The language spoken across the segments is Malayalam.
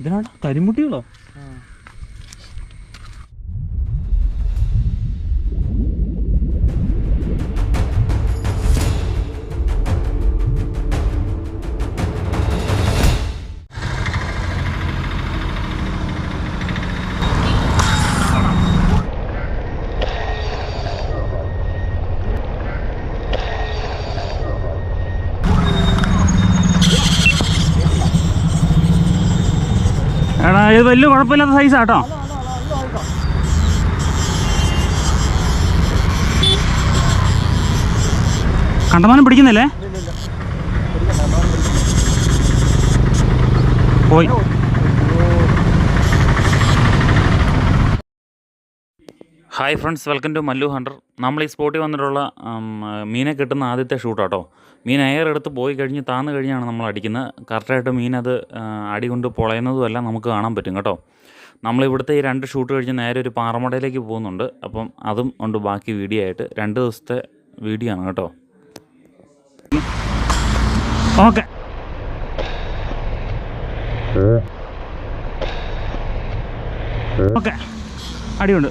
ഇതിനാണ് കരിമുട്ടികളോ? എടാ ഇത് വലിയ കുഴപ്പമില്ലാത്ത സൈസാട്ടോ കണ്ടമാനം പിടിക്കുന്നില്ലേ? പോയി. Hi friends welcome to Mallu Hunter നമ്മൾ ഈ സ്പോട്ടിൽ വന്നിട്ടുള്ള മീനെ കിട്ടുന്ന ആദ്യത്തെ ഷൂട്ടാട്ടോ. മീൻ എയർ എടുത്ത് പോയി കഴിഞ്ഞ് താന്ന് കഴിഞ്ഞാണ് നമ്മൾ അടിക്കുന്നത് കറക്റ്റായിട്ട് മീൻ അത് അടി കൊണ്ട് പൊളയുന്നതുമല്ല നമുക്ക് കാണാൻ പറ്റും കേട്ടോ. നമ്മൾ ഇവിടുത്തെ ഈ രണ്ട് ഷൂട്ട് കഴിഞ്ഞ് നേരെ ഒരു പാറമടയിലേക്ക് പോകുന്നുണ്ട്. അപ്പം അതും ഉണ്ട് ബാക്കി വീഡിയോ ആയിട്ട്. രണ്ട് ദിവസത്തെ വീഡിയോ ആണ് കേട്ടോ. ഓക്കെ. ഓക്കെ. അടിയുണ്ട്.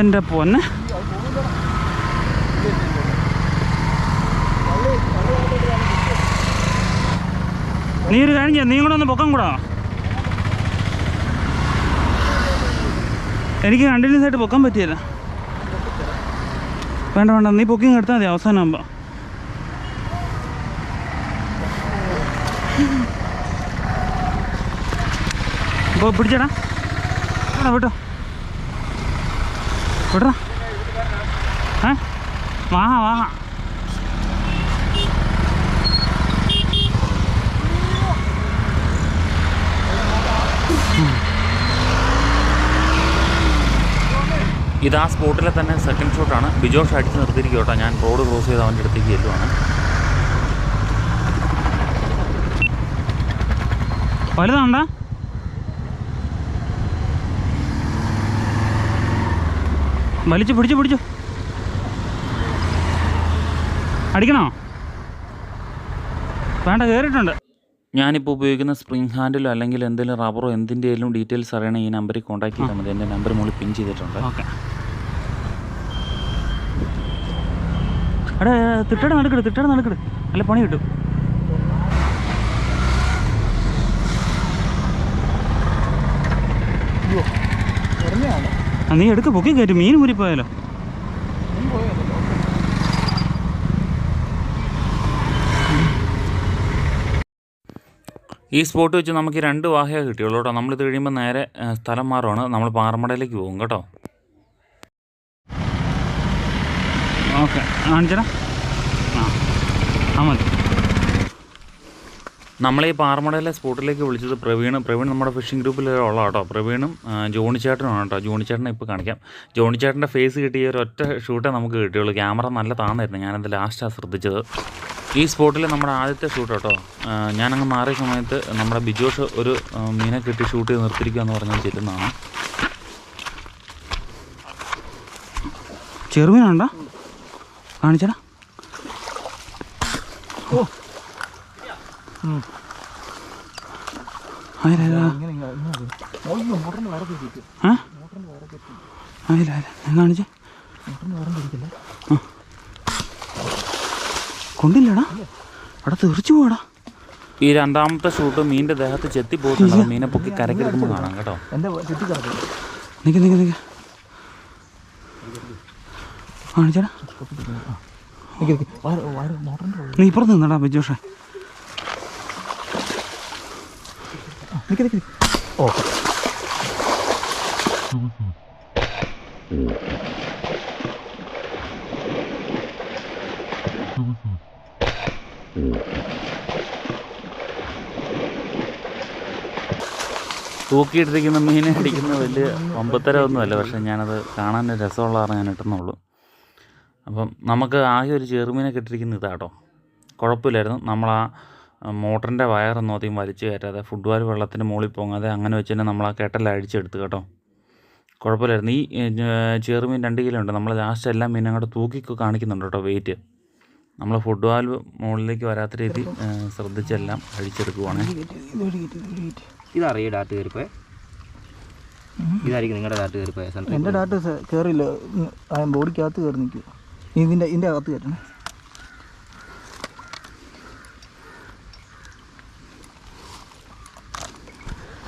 എന്റെ പൊന്ന് നീ ഒരു കഴിഞ്ഞ? നീ കൂടെ ഒന്ന് പൊക്കം കൂടാ. എനിക്ക് കണ്ടിന്യൂസ് ആയിട്ട് പൊക്കാൻ പറ്റിയല്ല. വേണ്ട വേണ്ട. നീ പൊക്കിങ് എടുത്താൽ മതി അവസാനമാകുമ്പോൾ അപ്പോൾ പിടിച്ചടാ. എടാ വിട്ടോ. വിടറാ ഏ? വാഹ വാഹ ഇത് ആ സ്പോട്ടിലെ തന്നെ സെക്കൻഡ് ഷോട്ടാണ് ബിജോഷ് അടിച്ച് നിർത്തിയിരിക്കും കേട്ടോ. ഞാൻ റോഡ് ക്രോസ് ചെയ്ത് അവന്റെ അടുത്തേക്ക് ചെല്ലുവാണ്. വലുതാണ്ടാ വലിച്ചു പിടിച്ചു പിടിച്ചു. അടിക്കണോ? വേണ്ട കയറിയിട്ടുണ്ട് ഞാനിപ്പോൾ ഉപയോഗിക്കുന്ന സ്പ്രിംഗ് ഹാൻഡിലോ അല്ലെങ്കിൽ എന്തെങ്കിലും റബ്ബറോ എന്തിന്റെയും ഡീറ്റെയിൽസ് അറിയണേ ഈ നമ്പറിൽ കോൺടാക്ട് ചെയ്താൽ മതി. എന്റെ നമ്പർ മുകളിൽ പിൻ ചെയ്തിട്ടുണ്ട്. ഓക്കെ. എടാ തിട്ടയുടെ നടക്കട് തിട്ടട നടക്കട് നല്ല പണി കിട്ടും. നീ എടുക്ക് പൊക്കി കയറ്റും. മീൻ മുരിപ്പോയാലോ ഈ സ്പോട്ട് വെച്ച് നമുക്ക് രണ്ട് വാഹയെ കിട്ടിയുള്ളൂ കേട്ടോ. നമ്മളിത് കഴിയുമ്പോൾ നേരെ സ്ഥലം മാറുവാണ്. നമ്മൾ പാറമടയിലേക്ക് പോകും കേട്ടോ. ഓക്കെ. കാണിച്ചടാ. ആ ആ മതി. നമ്മളെ ഈ പാറമടയിലെ സ്പോട്ടിലേക്ക് വിളിച്ചത് പ്രവീണ് പ്രവീൺ നമ്മുടെ ഫിഷിംഗ് ഗ്രൂപ്പിൽ ഉള്ള കേട്ടോ പ്രവീണും ജോണിച്ചേട്ടനുമാണ് ജോണി ചേട്ടനുമാണ് കേട്ടോ. ജോണിച്ചേട്ടനെ ഇപ്പോൾ കാണിക്കാം. ജോണിച്ചേട്ടന്റെ ഫേസ് കിട്ടിയ ഒരു ഒറ്റ ഷൂട്ടേ നമുക്ക് കിട്ടിയുള്ളൂ. ക്യാമറ നല്ല താന്നായിരുന്നു ഞാനത് ലാസ്റ്റാണ് ശ്രദ്ധിച്ചത്. ഈ സ്പോട്ടിൽ നമ്മുടെ ആദ്യത്തെ ഷൂട്ട് കേട്ടോ. ഞാനങ്ങ് മാറിയ സമയത്ത് നമ്മുടെ ബിജോഷ് ഒരു മീനെ കിട്ടി ഷൂട്ട് ചെയ്ത് നിർത്തിയിരിക്കുക എന്ന് പറഞ്ഞാൽ ചെല്ലുന്നതാണ്. ചെറുമീനുണ്ടോ കാണിച്ചടാ. കാണിച്ചേ? ആ. കൊണ്ടില്ലടാ. അവിടെ തെറിച്ചു പോടാ ഈ രണ്ടാമത്തെ ഷൂട്ട് മീനിന്റെ ദേഹത്ത് ചെത്തി പോകുന്നു മീനെ പൊക്കി കരക്കെടുക്കുമ്പോൾ കാണാം കേട്ടോ. നിക്ക നിക്ക നിക്ക. കാണിച്ചടാ. നീ ഇപ്പുറത്ത് നിന്നടാ ബിജോഷേ ആ, നിക്ക് നിക്ക്. ഓക്കെ തൂക്കിയിട്ടിരിക്കുന്ന മീനെ അടിക്കുന്ന വലിയ ഒമ്പത്തരമൊന്നുമല്ല പക്ഷെ ഞാനത് കാണാൻ രസമുള്ള ഞാൻ ഇട്ടുന്നുള്ളൂ അപ്പം നമുക്ക് ആകെ ഒരു ചെറുമീനെ കിട്ടിയിരിക്കുന്ന ഇതാട്ടോ. കുഴപ്പമില്ലായിരുന്നു. നമ്മൾ ആ മോട്ടറിന്റെ വയറൊന്നും അധികം വലിച്ചു കയറ്റാതെ ഫുഡ് ഫുട്ബോൾ വെള്ളത്തിന് മുകളിൽ പോകാതെ അങ്ങനെ വെച്ച് തന്നെ നമ്മൾ ആ കെട്ടലിൽ അഴിച്ചെടുത്ത് കേട്ടോ. കുഴപ്പമില്ലായിരുന്നു. ഈ ചെറുമീൻ രണ്ട് കിലോ ഉണ്ട്. നമ്മൾ ലാസ്റ്റ് എല്ലാ മീനും അങ്ങോട്ട് തൂക്കി കാണിക്കുന്നുണ്ട് കേട്ടോ വെയിറ്റ് നമ്മൾ ഫുഡ് വാൽവ് മുകളിലേക്ക് വരാത്ത രീതി ശ്രദ്ധിച്ചെല്ലാം അഴിച്ചെടുക്കുവാണേ. ഇതറിയോ ഡാറ്റ് കയറിപ്പോയെ? ഇതായിരിക്കും നിങ്ങളുടെ ഡാറ്റ് കയറിപ്പോയ? എന്റെ ഡാറ്റ കയറില്ല ബോഡിക്കകത്ത് കയറി നിൽക്കുക ഇതിന്റെ ഇതിന്റെ അകത്ത് കയറ്റണം നിക്ക് നിക്ക് നിക്ക്. ഒരു സെക്കൻഡ് ഒരു സെക്കൻഡ് ഒരു സെക്കൻഡ്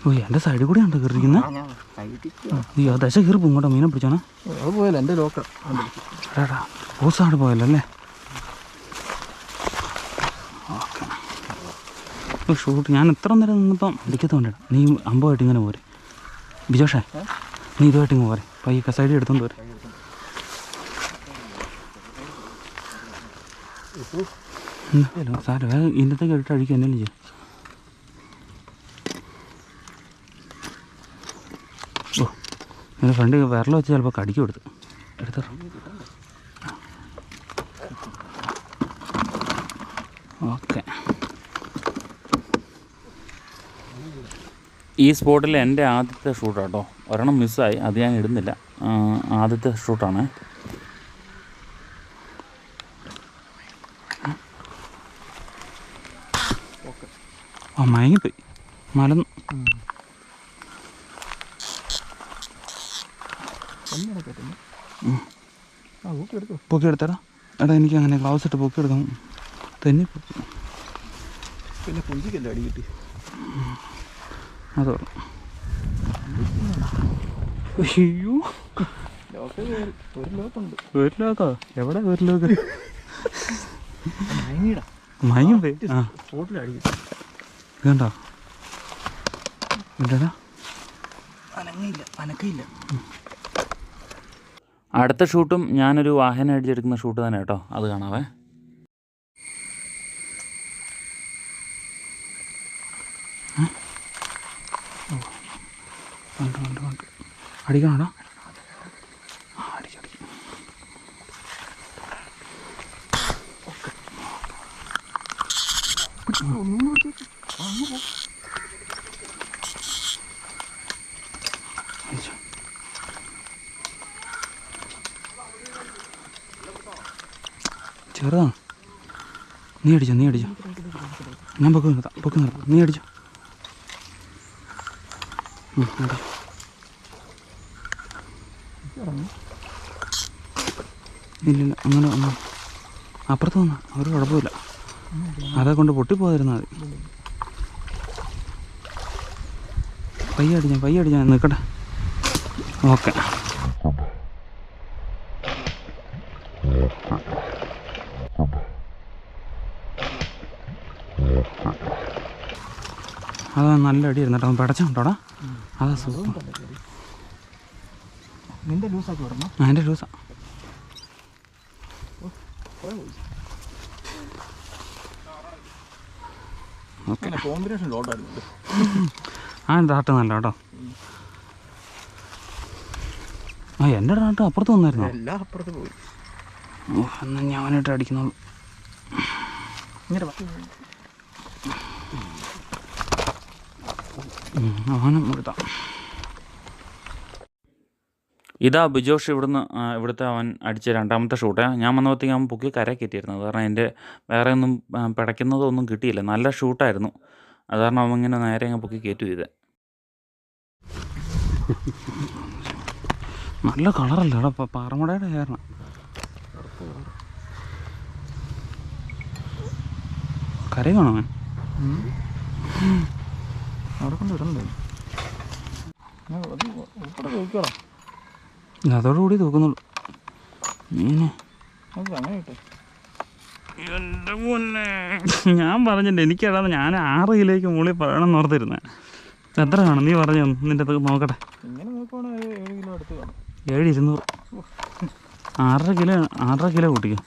ഓ എന്റെ സൈഡിൽ കൂടെ ഉണ്ടോ കയറിയിരിക്കുന്നത് ഈ ആ ദശ കയറി കേട്ടോ മീനെ പിടിച്ചാണ് അത് പോയല്ലോ എന്റെ ലോക്കർ എടാ ഓസാട് പോയല്ലോ അല്ലേ ഓക്കെ. ഷൂട്ട് ഞാൻ എത്ര നേരം നിന്നിപ്പം അടിക്കത്തോണ്ടാണ് നീ അമ്പമായിട്ട് ഇങ്ങനെ പോരെ. ബിജോഷേ നീ ഇതുമായിട്ട് ഇങ്ങനെ പോരെ. പയ്യൊക്കെ സൈഡിൽ എടുത്തോണ്ട് പോരെ. സാരം ഇന്നത്തേക്ക് ഇട്ട് അഴിക്കുക എന്തെങ്കിലും ചെയ്യും. എന്റെ ഫ്രണ്ട് വിരൽ വെച്ച് ചിലപ്പോൾ കടിക്കും എടുത്ത്. എടുത്തോ. ഓക്കെ. ഈ സ്പോട്ടിൽ എന്റെ ആദ്യത്തെ ഷൂട്ടാട്ടോ ഒരെണ്ണം മിസ്സായി അത് ഞാൻ ഇടുന്നില്ല. ആദ്യത്തെ ഷൂട്ടാണ് ആ മയങ്ങിപ്പോയി. മലന്ന് ഒന്നര കയറ്റുന്നു ആ ഓക്കെ എടുത്തോ? പൊക്കി എടുത്തടാ. എടാ എനിക്ക് അങ്ങനെ ഗ്ലൗസ് ഇട്ട് പൊക്കി എടുക്കാം. തന്നെ പൊക്കി പിന്നെ കുഞ്ചിക്കല്ലേ അടി കിട്ടി? അതോ. അയ്യോ. ലോക്കർ കയറി. ഒരു ലോക്കുണ്ട്. ഒരു ലോക്കോ? എവിടെ ഒരു ലോക്ക്? ആ കണ്ടോ അനങ്ങയില്ല അനക്കയില്ല. അടുത്ത ഷൂട്ടും ഞാനൊരു വാഹനം അടിച്ചെടുക്കുന്ന ഷൂട്ട് തന്നെ കേട്ടോ. അത് കാണാവേ. കണ്ടു കണ്ടു കണ്ടു. അടിക്കണോടാ ചെറുതാണ് നീ അടിച്ചോ നീ അടിച്ചോ. ഞാൻ പൊക്കി നിർത്താം പൊക്കി നിർത്താം. നീ അടിച്ചോ. ഇല്ലില്ല അങ്ങനെ ഒന്നും അപ്പുറത്ത് വന്ന. ഒരു കുഴപ്പമില്ല. അതെ കൊണ്ട് പൊട്ടിപ്പോതിരുന്നാൽ മതി. പയ്യടിഞ്ഞ അടിച്ചാൽ പയ്യെ അടിച്ചാൽ നിൽക്കട്ടെ. ഓക്കെ. അതാ നല്ല അടി കേട്ടോ. പിടച്ചോണ്ടോടാ അതാ സൂപ്പർ. നിന്റെ ലൂസാക്കി വിടണം? അതിന്റെ ലൂസാ. ഓക്കെ. കോമ്പിനേഷൻ ലോട്ടായിരുന്നു. ആ ഡാട്ട് നല്ല കേട്ടോ. ആ എന്റെ ഡാട്ട് അപ്പുറത്ത് വന്നായിരുന്നു? എല്ലാം അപ്പുറത്ത് പോയി. ഓ എന്നാൽ ഞാൻ അവനായിട്ട് അടിക്കുന്നുള്ളൂ ഇങ്ങനെ വാ. ഉം, അവനും എടുത്താം ഇതാ ബിജോഷ് ഇവിടുന്ന് ഇവിടുത്തെ അവൻ അടിച്ച രണ്ടാമത്തെ ഷൂട്ട് ഞാൻ വന്നപ്പോഴത്തേക്ക് അവൻ പൊക്കി കര കയറ്റിയിരുന്നത് കാരണം എന്റെ വേറെ ഒന്നും പിടയ്ക്കുന്നതൊന്നും കിട്ടിയില്ല നല്ല ഷൂട്ടായിരുന്നു അത് കാരണം അവൻ ഇങ്ങനെ നേരെ അങ്ങ് പൊക്കി കയറ്റു ചെയ്തത് നല്ല കളറല്ല കാരണം പാറമടയുടെ കയറണം കരയാണോ അവൻ അവിടെ കൊണ്ട് അതോടുകൂടി തൂക്കുന്നുള്ളൂ മീനെ. നമുക്ക് എന്റെ മുന്നേ ഞാൻ പറഞ്ഞില്ല എനിക്കതാണ് ഞാൻ ആറ് കിലോയ്ക്ക് മുകളിൽ പറയണമെന്ന് ഓർത്തിരുന്നത് എത്ര കാണും നീ പറഞ്ഞു നിന്റെ നോക്കട്ടെ. അടുത്ത് കാണും. ഏഴ് ഇരുന്നൂറ് ആറര കിലോ ആറര കിലോ കൂട്ടിക്കോ.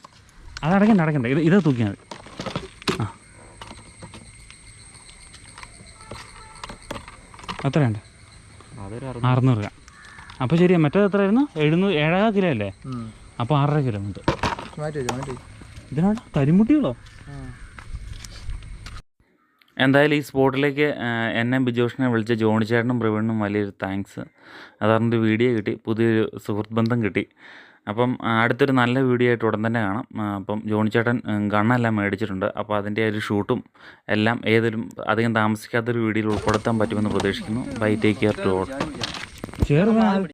അത് അടയ്ക്കണ്ട അടയ്ക്കണ്ട ഇത് ഇത് തൂക്കിയാൽ മതി. എത്രയുണ്ട് അറുന്നൂറ്. രൂപ. അപ്പോൾ ശരി മറ്റേത് എത്രയായിരുന്നു? എഴുന്നൂറ് ഏഴര കിലോ അല്ലേ? അപ്പോൾ ആറര കിലോ ഉണ്ട് ഇതിനാണ്? കരിമുട്ടികളോ എന്തായാലും ഈ സ്പോട്ടിലേക്ക് എന്നെ ബിജോഷിനെ വിളിച്ച ജോണി ചേട്ടനും പ്രവീണിനും വലിയൊരു താങ്ക്സ്. അതാറിന്റെ വീഡിയോ കിട്ടി പുതിയൊരു സുഹൃത്ത് ബന്ധം കിട്ടി. അപ്പം അടുത്തൊരു നല്ല വീഡിയോ ആയിട്ട് ഉടൻ തന്നെ കാണാം. അപ്പം ജോണി ചേട്ടൻ ഉം, ഗണ്ണെല്ലാം മേടിച്ചിട്ടുണ്ട്. അപ്പോൾ അതിന്റെ ഒരു ഷൂട്ടും എല്ലാം ഏതൊരു അധികം താമസിക്കാത്തൊരു വീഡിയോയിൽ ഉൾപ്പെടുത്താൻ പറ്റുമെന്ന് പ്രതീക്ഷിക്കുന്നു. Bye take care to all.